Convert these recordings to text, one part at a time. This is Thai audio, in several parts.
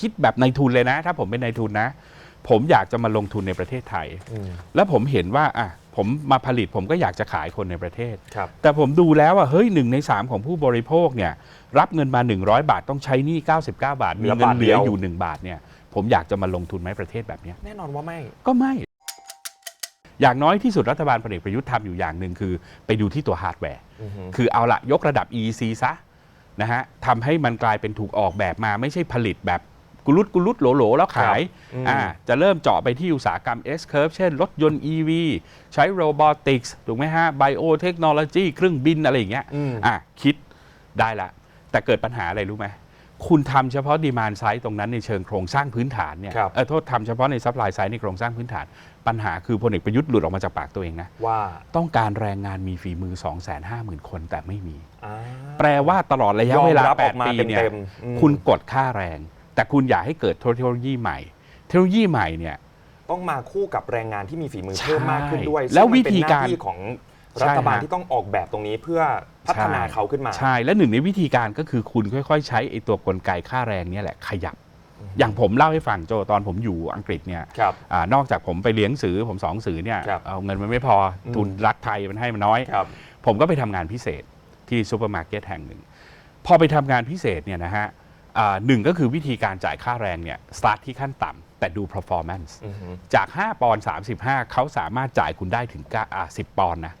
คิดแบบในายทุนเลยนะ ถ้าผมเป็นนายทุนนะ ผมอยากจะมาลงทุนในประเทศไทย อืม แล้วผมเห็นว่าอะผมมาผลิตผมก็อยากจะขายคนในประเทศ ครับ แต่ผมดูแล้วว่าเฮ้ยหนึ่งในสามของผู้บริโภคเนี่ยรับเงินมา 100 บาทต้องใช้หนี้ 99 บาท มีเงินเหลืออยู่ 1 บาทเนี่ยผมอยากจะมาลงทุนไหมประเทศแบบเนี้ย แน่นอนว่าไม่ ก็ไม่ อย่างน้อยที่สุดรัฐบาลพลเอกประยุทธ์ทำอยู่อย่างหนึ่งคือ ไปดูที่ตัวฮาร์ดแวร์ อือฮึ คือเอาละยกระดับ EC ซะนะฮะทำให้มันกลายเป็นถูกออกแบบมาไม่ใช่ผลิตแบบ กุลุดกุลุดโหลโหลแล้วขายอืมอ่าจะเริ่มเจาะไปที่อุตสาหกรรม S curve เช่น รถยนต์ EV ใช้โรบอติกส์ถูกไหมฮะ Biotechnology เครื่องบินอะไรอย่างเงี้ยอืมอะคิดได้ละ แต่เกิดปัญหาอะไรรู้ไหมคุณทำเฉพาะดีมานไซต์ตรงนั้นในเชิงโครงสร้างพื้นฐานเนี่ยครับเออโทษทำเฉพาะในซัพพลายไซต์ในโครงสร้างพื้นฐาน ปัญหาคือพลเอกประยุทธ์หลุดออกมาจากปากตัวเองนะ ว่าต้องการแรงงานมีฝีมือ 250,000 คนแต่ไม่มีอ่าแปลว่าตลอดระยะเวลายอมรับออกมา8ปีเนี่ยเต็มๆอืมคุณกดค่าแรง แต่คุณอยากให้เกิดเทคโนโลยีใหม่ เทคโนโลยีใหม่เนี่ย ต้องมาคู่กับแรงงานที่มีฝีมือใช่เพิ่มมากขึ้นด้วยแล้วซึ่งมันเป็นวิธีการหน้ที่ของรัฐบาลใช่ฮะที่ต้องออกแบบตรงนี้เพื่อพัฒนาเขาขึ้นมา ใช่ และหนึ่งในวิธีการก็คือคุณค่อย ๆ ใช้ไอ้ตัวกลไกค่าแรงเนี่ยแหละขยับ อย่างผมเล่าให้ฟังโจตอนผมอยู่อังกฤษเนี่ยครับอานอกจากผมไปเลี้ยงสือผมสองสือเนี่ยครับเอาเงินมันไม่พออมทุนรัฐไทยมันให้มันน้อยครับผมก็ไปทำงานพิเศษที่ซูเปอร์มาร์เก็ตแห่งหนึ่ง พอไปทำงานพิเศษเนี่ยนะฮะอ่า หนึ่งก็คือวิธีการจ่ายค่าแรงเนี่ยสตาร์ทที่ขั้นต่ำแต่ดู performance อือฮึจาก 5 ปอนด์35 เขาสามารถจ่ายคุณได้ถึง9อ่า10 ปอนด์นะ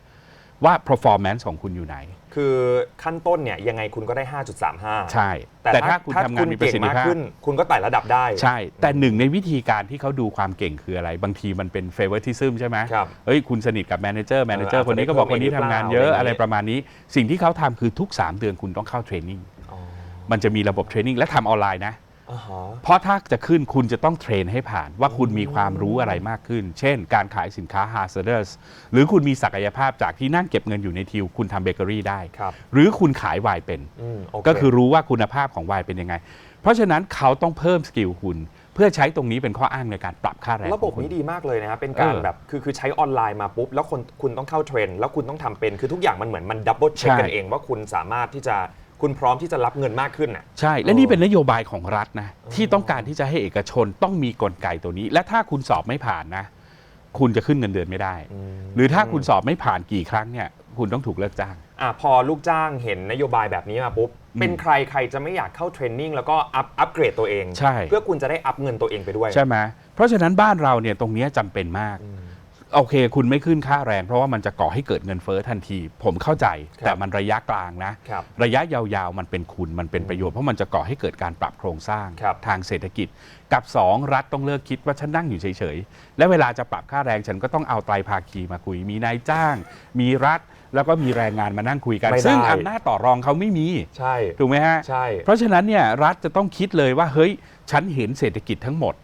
ว่า performance ของคุณอยู่ไหน คือขั้นต้นเนี่ยยังไงคุณก็ได้ 5.35 ใช่ แต่แต่ถ้าถ้าคุณทำงานมีประเก่สิงทธิมากภาพขึ้นคุณก็ไต่ระดับได้ ใช่ แต่หนึ่งในวิธีการที่เขาดูความเก่งคืออะไร บางทีมันเป็น favoritism ใช่ไหมครับเฮ้ยคุณสนิทกับแมเนเจอร์แมเนเจอร์เออคนนี้ก็บอกอาจจะคนนี้ได้ทำงานเพิ่มเยอะอะไรอะไรอย่างงี้ประมาณนี้ สิ่งที่เขาทำคือทุก 3 เดือนคุณต้องเข้าเทรนนิ่งอ๋อ มันจะมีระบบเทรนนิ่งและทำออนไลน์นะ อ่าฮะ เพราะถ้าจะขึ้นคุณจะต้องเทรนให้ผ่านว่าคุณมีความรู้อะไรมากขึ้น เช่น การขายสินค้า hazardous หรือคุณมีศักยภาพจากที่นั่งเก็บเงินอยู่ในทิว คุณทำเบเกอรี่ได้ ครับ หรือคุณขายไวน์เป็น อืมโเก็คือรู้ว่าคุณภาพของไวน์เป็นยังไง เพราะฉะนั้นเขาต้องเพิ่มสกิลคุณ เพื่อใช้ตรงนี้เป็นข้ออ้างในการปรับค่าแรงระบบของคุณ นี้ดีมากเลยนะครับเป็นการเออแบบคือคือใช้ออนไลน์มาปุ๊บ แล้วคนคุณต้องเข้าเทรนด์แล้วคุณต้องทำเป็นคือทุกอย่างมันเหมือนมันดับเบิลเช็คใช่ กันเองว่าคุณสามารถที่จะ คุณพร้อมที่จะรับเงินมากขึ้นน่ะ ใช่ และนี่เป็นนโยบายของรัฐนะ ที่ต้องการที่จะให้เอกชนต้องมีกลไกตัวนี้ และถ้าคุณสอบไม่ผ่านนะ คุณจะขึ้นเงินเดือนไม่ได้ หรือถ้าคุณสอบไม่ผ่านกี่ครั้งเนี่ยคุณต้องถูกเลิกจ้าง อะพอลูกจ้างเห็นนโยบายแบบนี้มาปุ๊บอืมเป็นใครใครจะไม่อยากเข้าเทรนนิ่งแล้วก็อัพอัพเกรดตัวเอง ใช่ เพื่อคุณจะได้อัพเงินตัวเองไปด้วย ใช่ไหมเพราะฉะนั้นบ้านเราเนี่ยตรงเนี้ยจำเป็นมาก อืม โอเค คุณไม่ขึ้นค่าแรง เพราะว่ามันจะก่อให้เกิดเงินเฟ้อทันที ผมเข้าใจ ครับแต่มันระยะกลางนะ ครับระยะยาวๆ มันเป็นคุณมันเป็นประโยชน์ เพราะมันจะก่อให้เกิดการปรับโครงสร้างครับ ทางเศรษฐกิจ กับ 2 รัฐต้องเลิกคิดว่าฉันนั่งอยู่เฉยๆ และเวลาจะปรับค่าแรงฉันก็ต้องเอาไตรภาคีมาคุย มีนายจ้าง มีรัฐ แล้วก็มีแรงงานมานั่งคุยกัน ไม่ได้ ซึ่งอำนาจต่อรองเขาไม่มี ใช่ ถูกไหมฮะ ใช่ เพราะฉะนั้นเนี่ยรัฐจะต้องคิดเลยว่าเฮ้ย ฉันเห็นเศรษฐกิจทั้งหมด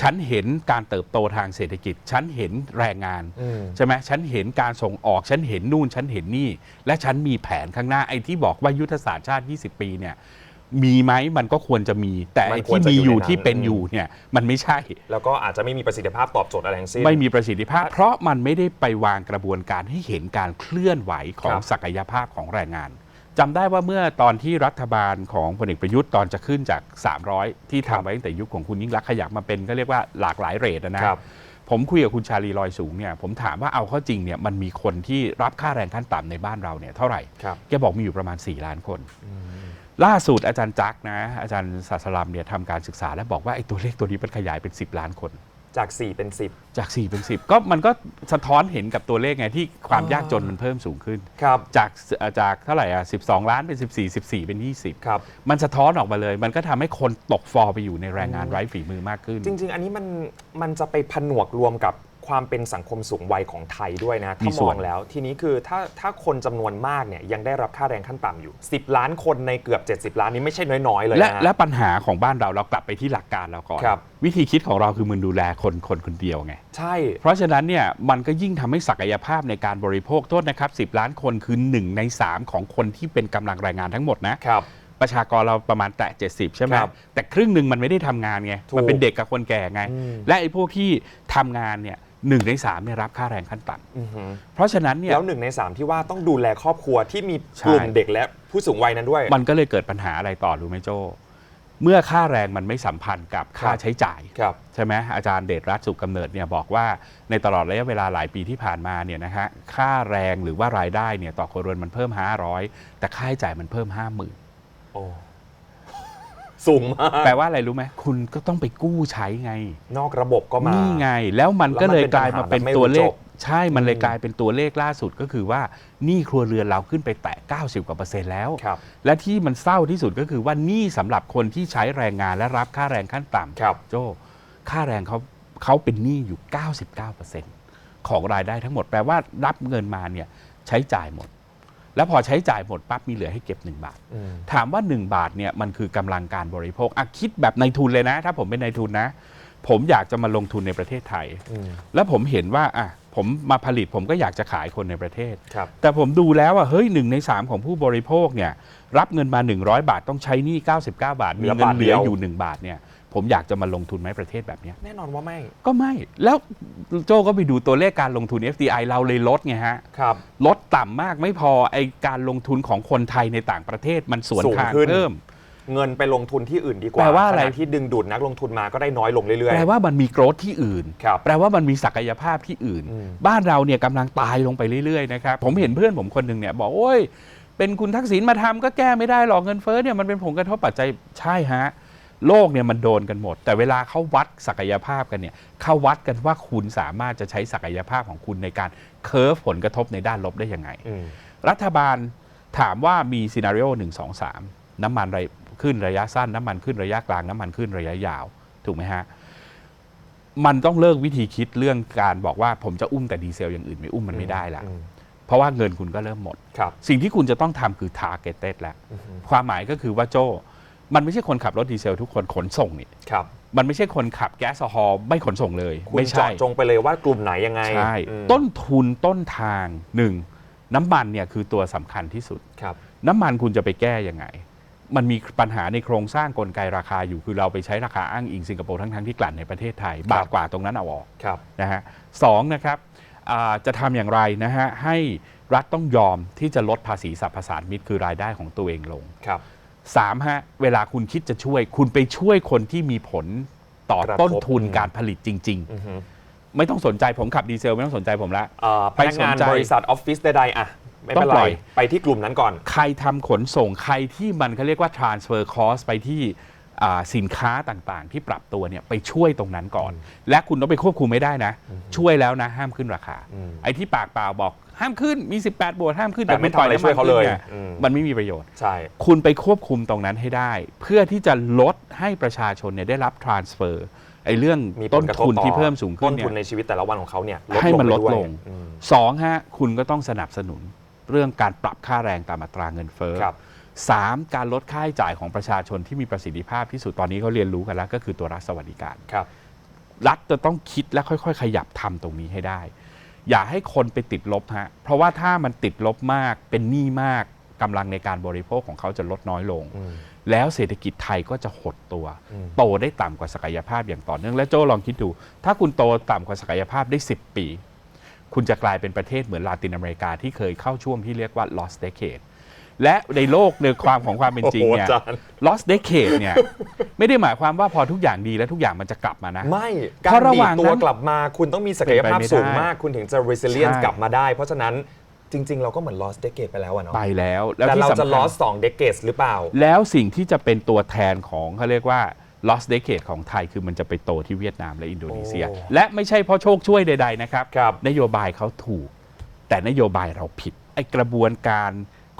ฉันเห็นการเติบโตทางเศรษฐกิจ ฉันเห็นแรงงานอืมใช่ไหมฉันเห็นการส่งออก ฉันเห็นนู่น ฉันเห็นนี่ และฉันมีแผนข้างหน้าไอ้ที่บอกว่ายุทธศาสตร์ชาติ 20 ปีเนี่ย มีไหมมันก็ควรจะมี แต่มันไอ้ควรที่จะมีอยู่อยู่ในนั้นที่เป็นอืมอยู่เนี่ยมันไม่ใช่ แล้วก็อาจจะไม่มีประสิทธิภาพตอบโจทย์อะไรทั้งสิ้นไม่มีประสิทธิภาพ เพราะมันไม่ได้ไปวางกระบวนการให้เห็นการเคลื่อนไหวของครับศักยภาพของแรงงาน จำได้ว่าเมื่อตอนที่รัฐบาลของพลเอกประยุทธ์ตอนจะขึ้นจาก 300 ที่ครับทำไว้ตั้งแต่ยุคของคุณยิ่งรักษณ์ขยับมาเป็นก็เรียกว่าหลากหลายเรทนะครับ ผมคุยกับคุณชาลีลอยสูงเนี่ยผมถามว่าเอาเข้าจริงเนี่ยมันมีคนที่รับค่าแรงขั้นต่ำในบ้านเราเนี่ยเท่าไหร่ ครับ แกบอกมีอยู่ประมาณ 4 ล้านคน ล่าสุดอาจารย์จักรนะอาจารย์ศาสลัมเนี่ยทำการศึกษาและบอกว่าไอ้ตัวเลขตัวนี้มันขยายเป็น 10 ล้านคน จาก 4 เป็นจาก 4 เป็น 10 ก็มันก็สะท้อนเห็นกับตัวเลขไงที่ความอ๋อยากจนมันเพิ่มสูงขึ้น10ครับ จากเอ่อจากเท่าไหร่อะ12 ล้านเป็น 14 14 เป็น 20 ครับ มันสะท้อนออกมาเลย มันก็ทำให้คนตกฟอร์ไปอยู่ในแรงงานไร้ฝีมือมากขึ้น จริง ๆ อันนี้มันมันจะไปผนวกรวมกับ ความเป็นสังคมสูงวัยของไทยด้วยนะมีถ้าส่มวอน งแล้ว ทีนี้คือถ้าถ้าคนจำนวนมากเนี่ยยังได้รับค่าแรงขั้นต่ำอยู่ 10 ล้านคนในเกือบ 70 ล้านนี้ไม่ใช่น้อยๆเลยและนะฮะและปัญหาของบ้านเราเรากลับไปที่หลักการเราก่อน ครับ วิธีคิดของเราคือมึงดูแลคนคนคนเดียวไง ใช่ เพราะฉะนั้นเนี่ยมันก็ยิ่งทำให้ศักยภาพในการบริโภคโทษนะครับ 10 ล้านคนคือ 1 ใน 3 ของคนที่เป็นกำลังแรงงานทั้งหมดนะ ครับ ประชากรเราประมาณแตะ 70 ใช่ไหมครับแต่ครึ่งหนึ่งมันไม่ได้ทำงานไง ถูกมันเป็นเด็กกับคนแก่ไง อืมและไอ้พวกที่ทำงานเนี่ย หนึ่งในสามเนี่ยรับค่าแรงขั้นต่อือหือำเพราะฉะนั้นเนี่ยแล้วหนึ่งใน3ที่ว่าต้องดูแลครอบครัวที่มีใช่กลุ่มเด็กและผู้สูงวัยนั้นด้วย มันก็เลยเกิดปัญหาอะไรต่อรู้ไหมโจเมื่อค่าแรงมันไม่สัมพันธ์กับค่าครับใช้จ่ายครับใช่ไหมอาจารย์เดชรัตน์สุขกำเนิดเนี่ยบอกว่าในตลอดระยะเวลาหลายปีที่ผ่านมาเนี่ยนะฮะค่าแรงหรือว่ารายได้เนี่ยต่อครัวเรือนมันเพิ่ม 500 แต่ค่าใช้จ่ายมันเพิ่ม 50,000โอ้ สูงมาก แปลว่าอะไรรู้ไหมคุณก็ต้องไปกู้ใช้ไง นอกระบบก็มา นี่ไง แล้วมันก็เลยกลายมาเป็นตัวเลแล้วมันเป็นปัญหาแบบไม่รู้ขจบใช่ มันเลยอืมกลายเป็นตัวเลขล่าสุดก็คือว่าหนี้ครัวเรือนเราขึ้นไปแตะ 90 กว่าเปอร์เซ็นต์แล้ว ครับ และที่มันเศร้าที่สุดก็คือว่าหนี้สำหรับคนที่ใช้แรงงานและรับค่าแรงขั้นต่ำครับโจค่าแรงเขาเขาเป็นหนี้อยู่ 99%ของรายได้ทั้งหมด แปลว่ารับเงินมาเนี่ยใช้จ่ายหมด แล้วพอใช้จ่ายหมดปั๊บมีเหลือให้เก็บ 1 บาทอืมถามว่า 1 บาทเนี่ยมันคือกำลังการบริโภคอะคิดแบบในทุนเลยนะ ถ้าผมเป็นในทุนนะ ผมอยากจะมาลงทุนในประเทศไทยอืมแล้วผมเห็นว่าอะผมมาผลิตผมก็อยากจะขายคนในประเทศครับแต่ผมดูแล้วว่าเฮ้ยหนึ่งในสามของผู้บริโภคเนี่ยรับเงินมา 100 บาทต้องใช้หนี้99 บาท มีเงินเหลืออยู่ 1 บาทเนี่ย ผมอยากจะมาลงทุนไหมประเทศแบบเนี้ยแน่นอนว่าไม่ ก็ไม่แล้วโจก็ไปดูตัวเลขการลงทุน FDI เราเลยลดไงฮะครับ ลดต่ำมากไม่พอไอการลงทุนของคนไทยในต่างประเทศมันสวนสูงทางขึ้น เพิ่ม เงินไปลงทุนที่อื่นดีกว่าแปลว่าอะไร ขณที่ดึงดูดนักลงทุนมาก็ได้น้อยลงเรื่อย แปลว่ามันมีโกรธที่อื่น ครับแปลว่ามันมีศักยภาพที่อื่น อืม บ้านเราเนี่ยกำลังตายลงไปเรื่อยๆนะครับ ผมเห็นเพื่อนผมคนหนึ่งเนี่ยบอกโอ้ย เป็นคุณทักษิณมาทำก็แก้ไม่ได้หรอกเงินเฟ้อเนี่ยมันเป็นผลกระทบปัจจัยใช่ฮะ โลกเนี่ยมันโดนกันหมด แต่เวลาเขาวัดศักยภาพกันเนี่ยเขาวัดกันว่าคุณสามารถจะใช้ศักยภาพของคุณในการเคอร์ฟผลกระทบในด้านลบได้ยังไงๆอืมรัฐบาลถามว่ามีซีนารีโอหนึ่งสองสามน้ำมันไรขึ้นระยะสั้น น้ำมันขึ้นระยะกลางน้ำมันขึ้นระยะยาว ถูกไหมฮะ มันต้องเลิกวิธีคิดเรื่องการบอกว่าผมจะอุ้มแต่ดีเซลอย่างอื่นไม่อุ้มมันไม่ได้ละอืมเพราะว่าเงินคุณก็เริ่มหมดครับสิ่งที่คุณจะต้องทำคือ targeted แล้วอืมความหมายก็คือว่าโจ มันไม่ใช่คนขับรถดีเซลทุกคนขนส่งนี่ครับมันไม่ใช่คนขับแก๊สโซฮอล์ไม่ขนส่งเลย คุณไม่เจาะใช่จงไปเลยว่ากลุ่มไหนยังไงใช่อืมต้นทุนต้นทางหนึ่งน้ำมันเนี่ยคือตัวสำคัญที่สุด ครับ น้ำมันคุณจะไปแก้ยังไง มันมีปัญหาในโครงสร้างกลไกราคาอยู่คือเราไปใช้ราคาอ้างอิงสิงคโปร์ทั้งๆที่กลั่นในประเทศไทย บาทกว่าตรงนั้นเอาออก ครับ นะฮะสองนะครับอ่าจะทำอย่างไรนะฮะให้รัฐต้องยอมที่จะลดภาษีสรรพสามิตคือรายได้ของตัวเองลง ครับ สามฮะเวลาคุณคิดจะช่วย คุณไปช่วยคนที่มีผลต่อกระทบ ต้นทุนอืมการผลิตจริงอือฮึๆไม่ต้องสนใจผมขับดีเซลไม่ต้องสนใจผมละ เอ่อพไปนักงานสนใจบริษัทออฟฟิศใดๆอะ ไม่เป็นต้องไรปล่อย ไปที่กลุ่มนั้นก่อน ใครทำขนส่งใครที่มันเขาเรียกว่า transfer cost ไปที่อ่า สินค้าต่างๆ ที่ปรับตัวเนี่ยไปช่วยตรงนั้นก่อน และคุณต้องไปควบคุมไม่ได้นะ ช่วยแล้วนะห้ามขึ้นราคาอืมไอ้ที่ปากเปล่าบอกห้ามขึ้นมี 18 บวกห้ามขึ้นแต่ไม่คุณปล่ทำอะไรช่วยเขาเลยน้ำมันขึ้นนี่อืมมันไม่มีประโยชน์ใช่คุณไปควบคุมตรงนั้นให้ได้ เพื่อที่จะลดให้ประชาชนเนี่ยได้รับ transfer ไอ้เรื่องมีผต้ลนกระทบทุนต่อที่เพิ่มสูงขึ้ต้นนเนี่ทุนยในชีวิตแต่ละวันของเขาเนี่ยให้มันลดไปวยลงอืมสองฮะคุณก็ต้องสนับสนุนเรื่องการปรับค่าแรงตามอัตราเงินเฟ้อ ครับสามการลดค่าใช้จ่ายของประชาชนที่มีประสิทธิภาพที่สุดตอนนี้เขาเรียนรู้กันแล้ว ก็คือตัวรัฐสวัสดิการครับ รัฐจะต้องคิดและค่อย ๆ ขยับทำตรงนี้ให้ได้ อย่าให้คนไปติดลบฮะเพราะว่าถ้ามันติดลบมากเป็นหนี้มากกำลังในการบริโภคของเขาจะลดน้อยลงอืมแล้วเศรษฐกิจไทยก็จะหดตัวอืมโตได้ต่ำกว่าศักยภาพอย่างต่อเนื่องและโจลองคิดดู ถ้าคุณโตต่ำกว่าศักยภาพได้ 10 ปี คุณจะกลายเป็นประเทศเหมือนลาตินอเมริกาที่เคยเข้าช่วงที่เรียกว่า lost decade และในโลกในความของความเป็นจริงเนี่ย โอ้โหอาจารย์ lost decade เนี่ย ไม่ได้หมายความว่าพอทุกอย่างดีแล้วทุกอย่างมันจะกลับมานะ ไม่เพการราะระดีหดว่างตัวนั้นกลับมาคุณต้องมีศักยภาพเป็นไปไม่ได้สูงมาก คุณถึงจะ resilience ใช่ กลับมาได้ เพราะฉะนั้นจริง ๆ เราก็เหมือน lost decade ไปแล้วอะเนาะไปแล้วแล้วแต่ที่เราจะ สำคัญ lost สอง decades หรือเปล่า แล้วสิ่งที่จะเป็นตัวแทนของเขาเรียกว่า lost decade ของไทยคือมันจะไปโตที่เวียดนามและอินโดนีเซีย โอ้และไม่ใช่เพราะโชคช่วยใด ๆ นะครับ ครับ นโยบายเขาถูก แต่นโยบายเราผิด ไอกระบวนการ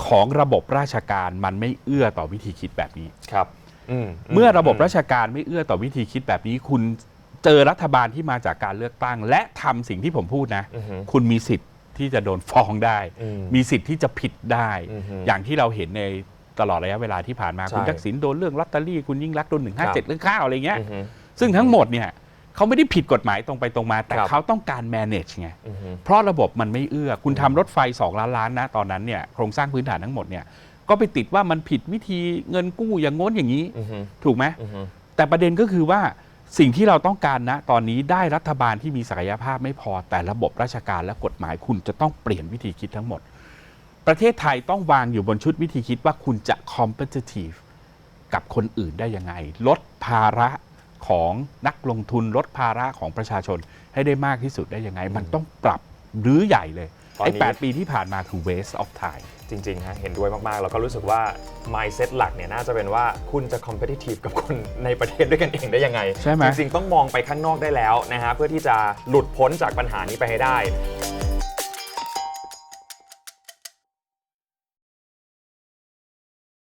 ของระบบราชการมันไม่เอื้อต่อวิธีคิดแบบนี้ ครับอืมเมื่อระบบราชการไม่เอื้อต่อวิธีคิดแบบนี้ คุณเจอรัฐบาลที่มาจากการเลือกตั้ง และทำสิ่งที่ผมพูดนะอือฮึคุณมีสิทธิ์ที่จะโดนฟ้องได้อืมมีสิทธิ์ที่จะผิดได้อือฮึอย่างที่เราเห็นในตลอดระยะเวลาที่ผ่านมาใช่คุณทักษิณโดนเรื่องลอตเตอรี่คุณยิ่งรักษณ์โดนหนึ่งครัห้าเจ็ดบเรื่องข้าวอะไรเงี้ยอือฮึซึ่งทั้งหมดเนี่ย เขาไม่ได้ผิดกฎหมายตรงไปตรงมา แต่ครับ เขาต้องการ manage ไง อือฮึ เพราะระบบมันไม่เอื้อ คุณทำรถไฟ 2 ล้านล้านนะตอนนั้นเนี่ยโครงสร้างพื้นฐานทั้งหมดเนี่ยก็ไปติดว่ามันผิดวิธีเงินกู้อย่างง้นอย่างนี้ อือฮึถูกไหมอือฮึแต่ประเด็นก็คือว่าสิ่งที่เราต้องการนะตอนนี้ได้รัฐบาลที่มีศักยภาพไม่พอ แต่ระบบราชการและกฎหมายคุณจะต้องเปลี่ยนวิธีคิดทั้งหมด ประเทศไทยต้องวางอยู่บนชุดวิธีคิดว่าคุณจะ competitive กับคนอื่นได้ยังไง ลดภาระ ของนักลงทุนลดภาระของประชาชนให้ได้มากที่สุดได้ยังไง มันต้องปรับรื้อใหญ่เลยตอนไอ้นี้แปดปีที่ผ่านมาคือ waste of time จริงๆฮะเห็นด้วยมาก ๆ แล้วก็รู้สึกว่า mindset หลักเนี่ยน่าจะเป็นว่าคุณจะ competitive กับคนในประเทศด้วยกันเองได้ยังไง ใช่ไหมจริง ๆ ต้องมองไปข้างนอกได้แล้วนะฮะเพื่อที่จะหลุดพ้นจากปัญหานี้ไปให้ได้